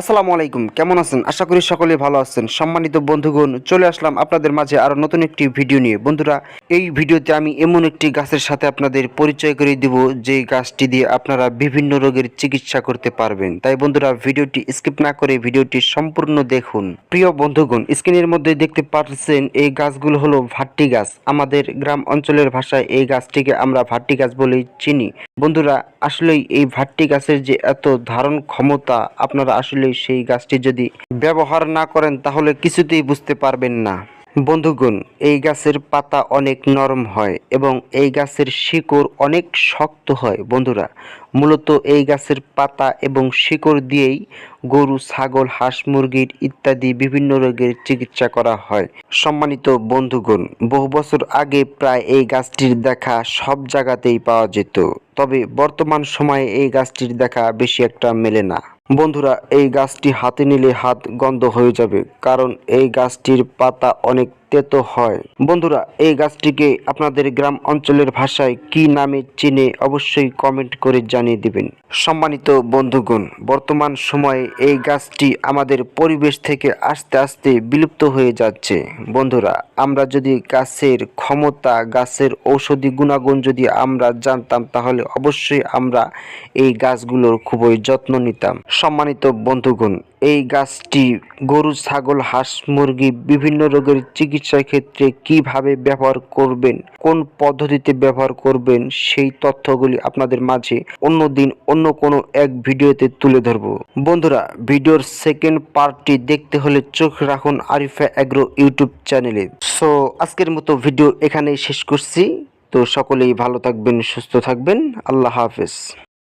আসসালামু আলাইকুম, কেমন আছেন? আশা করি সকলে ভালো আছেন। সম্মানিত বন্ধুগণ, চলে আসলাম আপনাদের মাঝে আরও নতুন একটি ভিডিও নিয়ে। বন্ধুরা, এই ভিডিওতে আমি এমন একটি গাছের সাথে আপনাদের পরিচয় করে দিব যে গাছটি দিয়ে আপনারা বিভিন্ন রোগের চিকিৎসা করতে পারবেন। তাই বন্ধুরা, ভিডিওটি স্কিপ না করে ভিডিওটি সম্পূর্ণ দেখুন। প্রিয় বন্ধুগণ, স্ক্রিনের মধ্যে দেখতে পাচ্ছেন, এই গাছগুলো হলো ভাট্টি গাছ। আমাদের গ্রাম অঞ্চলের ভাষায় এই গাছটিকে আমরা ভাট্টি গাছ বলেই চিনি। বন্ধুরা আসলেই এই ভাট্টি গাছের যে এত ধারণ ক্ষমতা, আপনারা আসলে সেই গাছটি যদি ব্যবহার না করেন, তাহলে কিছুতেই বুঝতে পারবেন না। বন্ধুগণ, এই গাছের পাতা অনেক নরম হয় এবং এই গাছের শিকড় অনেক শক্ত হয়, বন্ধুরা। মূলত এই গাছের পাতা এবং শিকড় দিয়েই গরু, ছাগল, হাঁস মুরগির ইত্যাদি বিভিন্ন রোগের চিকিৎসা করা হয়। সম্মানিত বন্ধুগণ, বহু বছর আগে প্রায় এই গাছটির দেখা সব জায়গাতেই পাওয়া যেত। তবে বর্তমান সময়ে এই গাছটির দেখা বেশি একটা মেলে না। বন্ধুরা এই গাছটি হাতে নিলে হাত গন্ধ হয়ে যাবে কারণ এই গাছটির পাতা অনেক তেতো হয়। বন্ধুরা, এই গাছটিকে আপনাদের গ্রাম অঞ্চলের ভাষায় কি নামে চিনে অবশ্যই কমেন্ট করে জানিয়ে দিবেন। সম্মানিত বন্ধুগণ, বর্তমান সময়ে এই গাছটি আমাদের পরিবেশ থেকে আস্তে আস্তে বিলুপ্ত হয়ে যাচ্ছে। বন্ধুরা, আমরা যদি গাছের ক্ষমতা, গাছের ঔষধি গুণাগুণ যদি আমরা জানতাম, তাহলে অবশ্যই আমরা এই গাছগুলোর খুবই যত্ন নিতাম। সম্মানিত বন্ধুগণ এই গাছটি গরু, ছাগল, হাঁস, মুরগি বিভিন্ন রোগের চিকিৎসার ক্ষেত্রে কীভাবে ব্যবহার করবেন, কোন পদ্ধতিতে ব্যবহার করবেন, সেই তথ্যগুলি আপনাদের মাঝে অন্য দিন অন্য কোনো এক ভিডিওতে তুলে ধরব। বন্ধুরা, ভিডিওর সেকেন্ড পার্টটি দেখতে হলে চোখ রাখুন আরিফা অ্যাগ্রো ইউটিউব চ্যানেলে। সো আজকের মতো ভিডিও এখানেই শেষ করছি। তো সকলেই ভালো থাকবেন, সুস্থ থাকবেন। আল্লাহ হাফেজ।